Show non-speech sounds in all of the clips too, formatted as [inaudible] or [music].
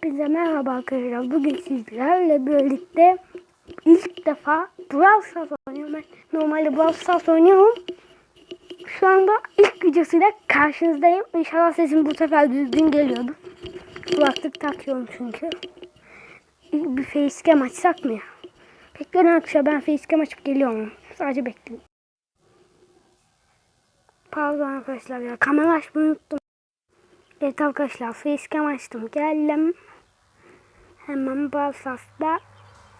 Hepinize merhaba arkadaşlar. Bugün sizlerle birlikte ilk defa Brawl Stars oynuyorum. Ben normalde Brawl Stars oynuyorum. Şu anda ilk videosuyla karşınızdayım. İnşallah sesim bu sefer düzgün geliyordu. Kulaklık takıyorum çünkü. Bir facecam açsak mı ya? Bekleyin arkadaşlar ben facecam açıp geliyorum. Sadece bekleyin. Pardon arkadaşlar ya kamera açmayı unuttum. Evet arkadaşlar facecam açtım. Geldim. Hemen Brawl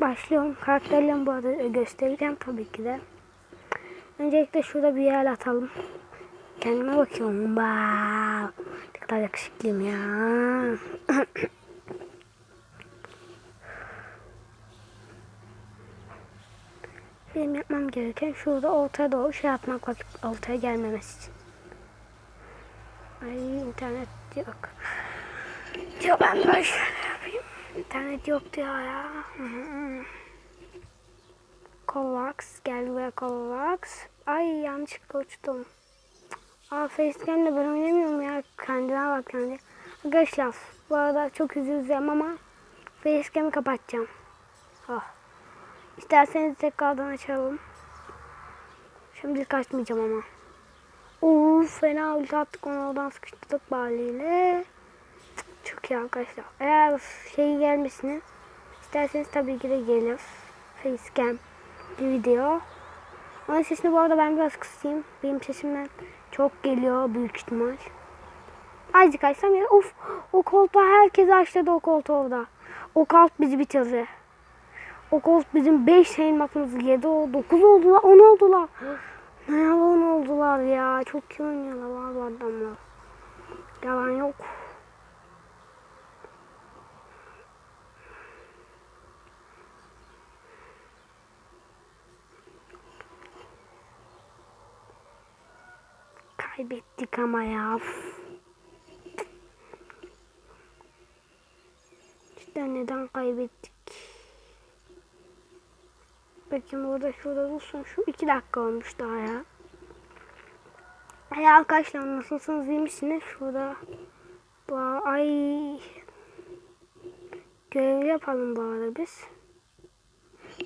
başlıyorum. Karakterlerimi bu arada göstereceğim tabii ki de. Öncelikle şurada bir yer atalım. Kendime bakıyorum. Wow. Ne kadar yakışıklıyım ya. [coughs] Benim yapmam gereken şurada ortaya doğru şey atmak vakit ortaya gelmemesi için. Ay internet yok. Diyor ben böyle. İnternet yok diyor ya. Kovax gel buraya Kovax. Ay yanlışlıkla uçtum. Aa Facecam'le ben oynamıyorum ya. Kendine bak kendi. Arkadaşlar bu arada çok üzüleceğim ama Facecam'i kapatacağım. Oh. İsterseniz tekrardan açalım. Şimdi kaçmayacağım ama. Uf fena ulti attık onu oradan sıkıştırdık baliyle. Çok iyi arkadaşlar. Eğer şey gelmesini isterseniz tabii ki de gelir. Facecam bir video. Onun sesini bu arada ben biraz kısayım. Benim sesimden çok geliyor büyük ihtimal. Azıcık açsam ya. Of o koltuğa herkes açladı o koltuğu orada. O koltuk bizi bitirdi. O koltuk bizim 5 elmasımızı yedi. O 9 oldular 10 oldular. Ne yalan oldular ya. Çok iyi oynuyorlar bu adamlar. Yalan yok. Kaybettik ama ya. İşte neden kaybettik? Bakayım burada şurada dursun. Şu iki dakika olmuş daha ya. Hey arkadaşlar nasılsınız iyi misiniz? Şurada ay görev yapalım bu arada biz.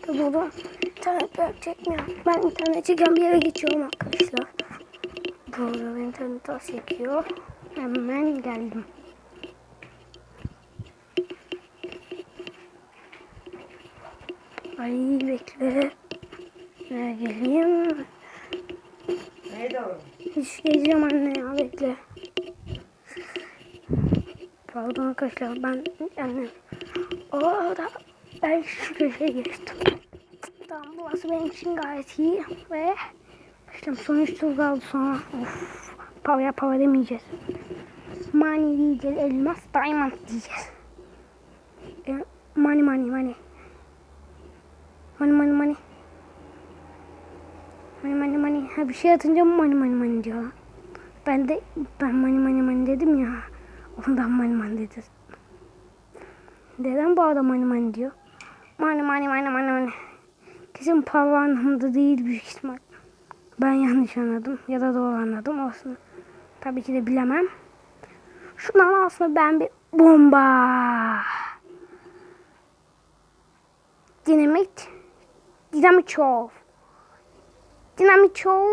Tabi burada internet çekmiyor. Ben internet çeken bir yere geçiyorum arkadaşlar. Bu arada internet az çekiyor. Hemen geldim. Ay bekle. Ne geleyim? Neydi o? Hiç geleceğim anne ya bekle. Pardon arkadaşlar ben annem. Orada ben şu köşeye geçtim. Tamam burası benim için gayet iyi ve işte son 3 tur kaldı sonra. Of. Pavya pava demeyeceğiz. Mani diyeceğiz. Elmas diamond diyeceğiz. E, mani mani mani. Mani mani mani. Mani mani mani. Ha bir şey atınca mani mani mani diyor. Ben de ben mani mani mani dedim ya. Ondan mani mani dedi. Neden bu adam mani mani diyor? Mani mani mani mani mani. Kesin pavan değil büyük ihtimal. Ben yanlış anladım ya da doğru anladım olsun. Tabii ki de bilemem. Şundan aslında ben bir bomba. Dinamit. Dinamit şov. Dinamit şov.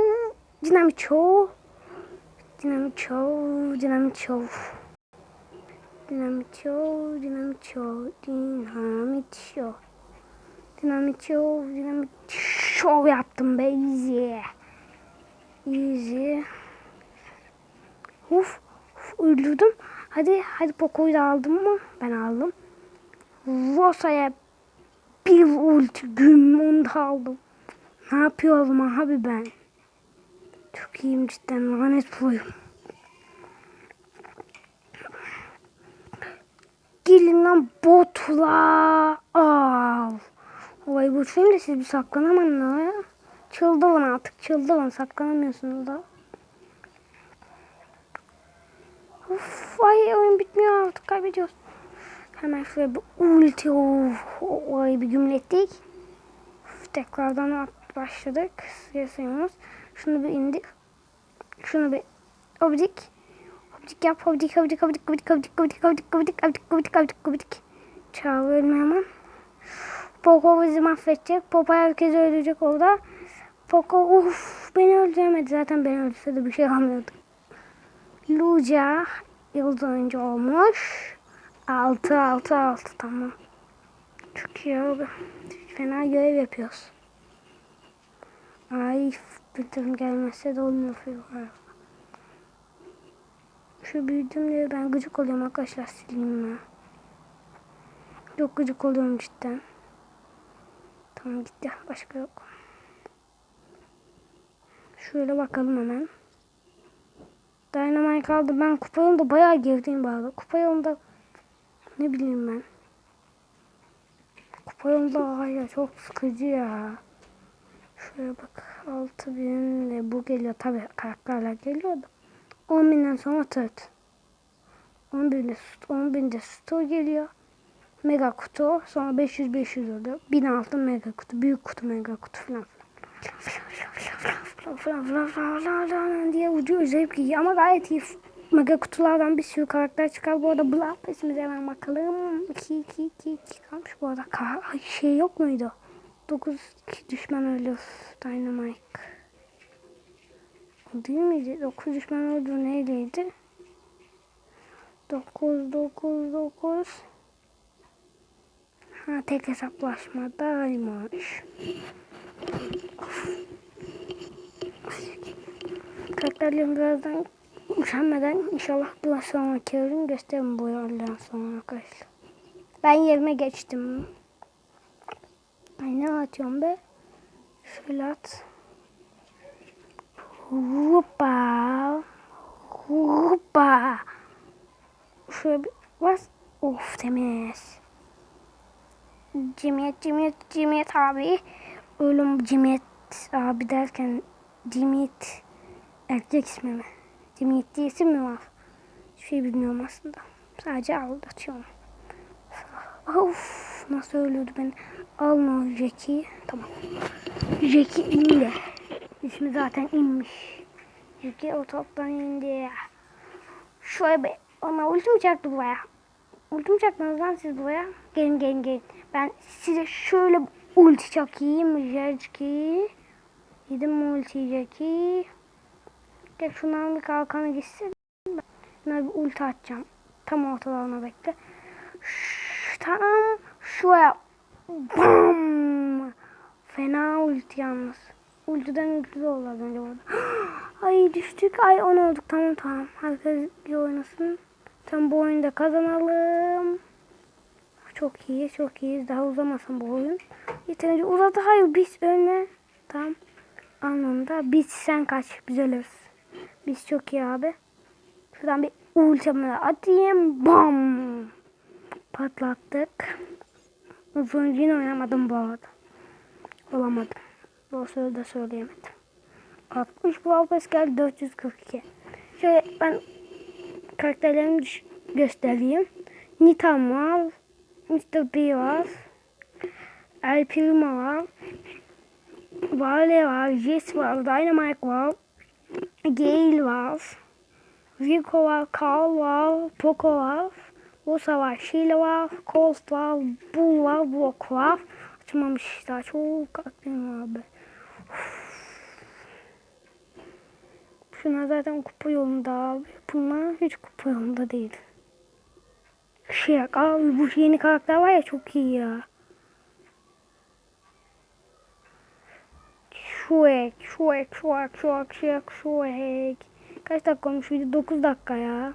Dinamit şov. Dinamit şov. Dinamit şov yaptım be easy. Easy. Uf. uf öldürdüm. Hadi hadi Poco'yu da aldım mı? Ben aldım. Rosa'ya bir ulti güm onu da aldım. Ne yapıyorum abi ben? Çok iyiyim cidden lanet proyum. Gelin lan botla. Al. Olay bu film de siz bir saklanamam lan. Çıldırın artık çıldırın saklanamıyorsunuz da. Uf ay oyun bitmiyor artık kaybediyoruz. Hemen şuraya bir ulti of, orayı bir gümlettik. Uf, tekrardan başladık. Sayıyoruz. Şunu bir indik. Şunu bir obdik. Hobidik yap. Hobidik hobidik hobidik hobidik hobidik hobidik hobidik hobidik hobidik hobidik hobidik hobidik. Çağırıyorum hemen. Poco bizi mahvedecek. Popo herkes öldürecek orada. Poco uf beni öldüremedi. Zaten beni öldürse de bir şey almıyordu. Luca yıldız oyuncu olmuş. 6 6 6 tamam. Çok iyi oldu. Fena görev yapıyoruz. Ay bildirim gelmezse de olmuyor. Şu diye ben gıcık oluyorum arkadaşlar sileyim ya. Çok gıcık oluyorum cidden. Tamam gitti. Başka yok. Şöyle bakalım hemen. Dynamite kaldı. Ben kupa yolunda bayağı gerideyim bu arada. Kupa yolunda ne bileyim ben. Kupa yolunda hayır çok sıkıcı ya. Şuraya bak. 6000 de bu geliyor tabi karakterler geliyor da. 10.000'den sonra tırt. 10.000'de 10.000'de store geliyor. Mega kutu sonra 500 500 oluyor. 1000 altın mega kutu, büyük kutu mega kutu falan diye ucu zevk iyi ama gayet iyi. Mega kutulardan bir sürü karakter çıkar. Bu arada Blah pesimize hemen bakalım. 2 2 2 2 kalmış bu arada. Ka şey yok muydu? 9 düşman ölüyor. Dynamite. O değil miydi? 9 düşman öldü neydiydi? 9 9 9 Ha tek hesaplaşmadaymış. Karakterlerim birazdan üşenmeden inşallah bir sonraki ürün gösteririm bu yerden sonra arkadaşlar. Ben yerime geçtim. Ay ne atıyorum be? Şöyle at. Hoppa. Hoppa. Şöyle bir bas. Of temiz. Cimiyet, cimiyet, cimiyet abi. Ölüm cimiyet abi derken cimiyet erkek ismi mi? Cimiyet diye isim mi var? Hiçbir şey bilmiyorum aslında. Sadece aldatıyorum. Of nasıl ölüyordu beni. Alma Jack'i. Tamam. Jack'i indi. İsmi zaten inmiş. Jack'i o toptan indi. Şöyle bir ona ulti mi çaktı buraya? Ulti mi çaktınız lan siz buraya? Gelin gelin gelin. Ben size şöyle ulti çakayım. Jack'i. Yedim mi ultiyi Gel şundan bir kalkanı gitsin. Ben bir ulti atacağım. Tam ortalarına bekle. Şş, tam şuraya. Bam! Fena ulti yalnız. Ultiden ulti de oldu az önce burada. [gasps] Ay düştük. Ay 10 olduk. Tamam tamam. Herkes iyi oynasın. Tam bu oyunda kazanalım. Çok iyi, çok iyiyiz. Daha uzamasın bu oyun. Yeterince uzadı. Hayır biz önüne. Tamam. Anlamda biz sen kaç. Biz ölürüz. Biz çok iyi abi. Şuradan bir ultimate atayım. Bam. Patlattık. Uzun yine oynamadım bu arada. Olamadım. Doğru da söyleyemedim. 60 bu Alpes geldi 442. Şöyle ben karakterlerimi göstereyim. Nitam var. Mr. B var. El Primo var. Vale var. Jess var. Dynamite var. Gale var. Rico var. Carl var. Poco var. Rosa var. Sheila var. Colt var. Bull var. Brock var. Açmamış daha çok karakterim var be. Şunlar zaten kupa yolunda abi. Bunlar hiç kupa yolunda değil. Şey abi bu yeni karakter var ya çok iyi ya. Shrek, Shrek, Shrek, Shrek, Shrek, Shrek. Kaç dakika olmuş video? 9 dakika ya.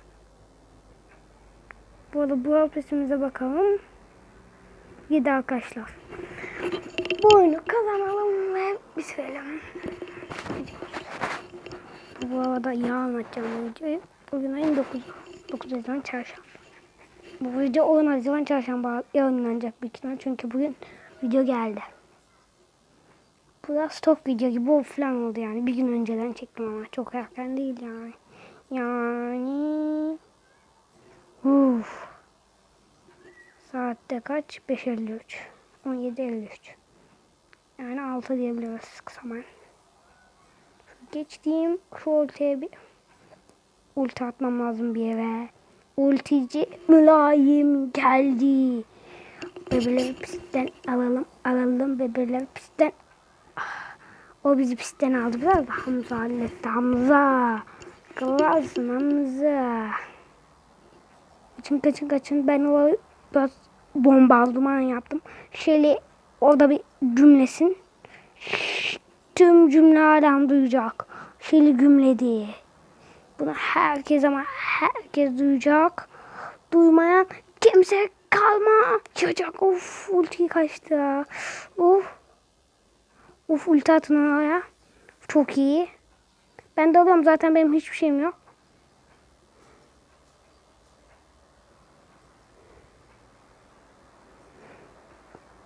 Bu arada bu pesimize bakalım. 7 arkadaşlar. Bu oyunu kazanalım ve bitirelim. Bu arada ya anlatacağım bu videoyu. Bugün ayın 9. 9 Haziran çarşamba. Bu video 10 Haziran çarşamba yayınlanacak büyük ihtimal. Çünkü bugün video geldi. Da stok video gibi o falan oldu yani. Bir gün önceden çektim ama çok erken değil yani. Yani... Uf. Saatte kaç? 5.53. 17.53. Yani 6 diyebiliriz kısamen. Geçtiğim şu ortaya bir ulti atmam lazım bir yere. Ultici mülayim geldi. Bebeleri pistten alalım. Alalım bebeleri pistten. O bizi pistten aldı. Biraz da Hamza halletti. Hamza. Kılarsın Hamza. Kaçın kaçın kaçın. Ben o biraz bombardıman yaptım. Şöyle orada bir cümlesin. Tüm cümle alem duyacak. Şöyle cümledi. Bunu herkes ama herkes duyacak. Duymayan kimse kalma. Çocuk of ulti kaçtı. Of. Of ulti atın oraya. Çok iyi. Ben de alıyorum zaten benim hiçbir şeyim yok.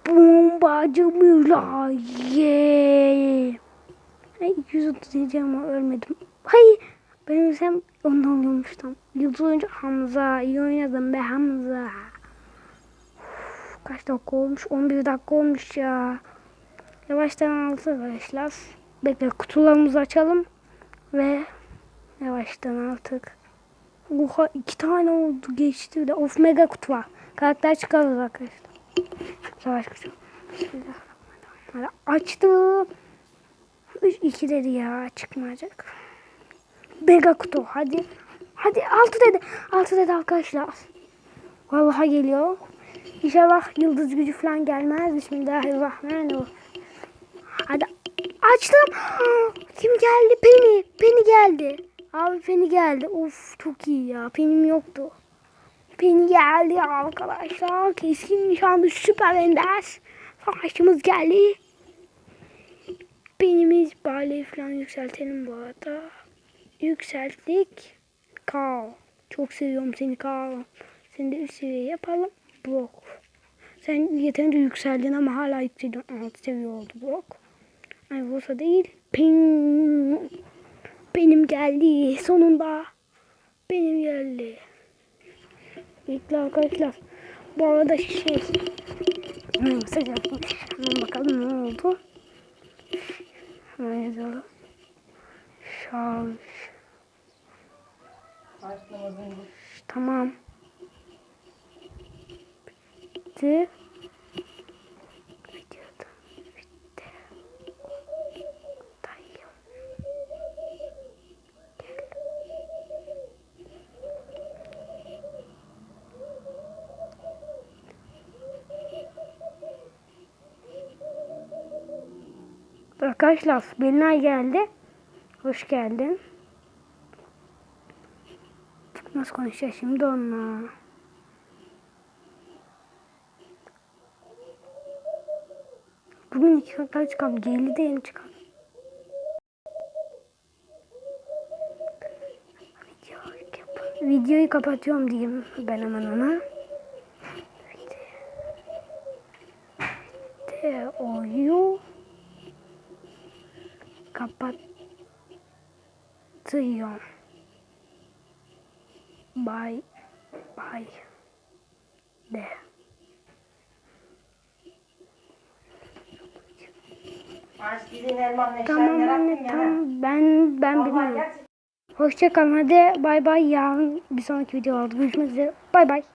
Bombacı mülayim. Ay 230 diyeceğim ama ölmedim. Hayır. Ben ölsem ondan oluyormuştum. Yıldız oyuncu Hamza. İyi oynadın be Hamza. Uf, kaç dakika olmuş? 11 dakika olmuş ya. Yavaştan altı arkadaşlar. Bekle kutularımızı açalım. Ve yavaştan artık. Oha iki tane oldu geçti de. Of mega kutu var. Karakter çıkarız arkadaşlar. Savaş kutu. Açtım. Üç, iki dedi ya çıkmayacak. Mega kutu hadi. Hadi altı dedi. Altı dedi arkadaşlar. Vallahi geliyor. İnşallah yıldız gücü falan gelmez. Bismillahirrahmanirrahim. Açtım. Kim geldi? Penny. Penny geldi. Abi Penny geldi. Of çok iyi ya. Penny'm yoktu. Penny geldi arkadaşlar. Keskin nişanlı süper ender. Savaşçımız geldi. Penny'miz bale falan yükseltelim bu arada. Yükselttik. Carl. Çok seviyorum seni Carl. Seni de üst seviye yapalım. Brock. Sen yeterince yükseldin ama hala yükseliyorsun. Alt seviye oldu Brock. Ay Rosa değil. Ping. Benim geldi. Sonunda. Benim geldi. Bekle arkadaşlar. Bu arada şey. Yapmış. Hemen bakalım ne oldu. Hemen yazalım. Şarj. Tamam. Bitti. Arkadaşlar Belinay geldi. Hoş geldin. Nasıl konuşacağız şimdi onunla? Bugün iki karakter çıkalım. Geldi de yeni çıkalım. Videoyu kap- Videoyu kapatıyorum diyeyim ben hemen ona. Videoyu kapatıyorum. Bye. Bye. De. Tamam anne tamam. Ben ben bilmiyorum. Hoşça kalın hadi. Bay bay. Yarın bir sonraki videolarda görüşmek üzere. Bay bay.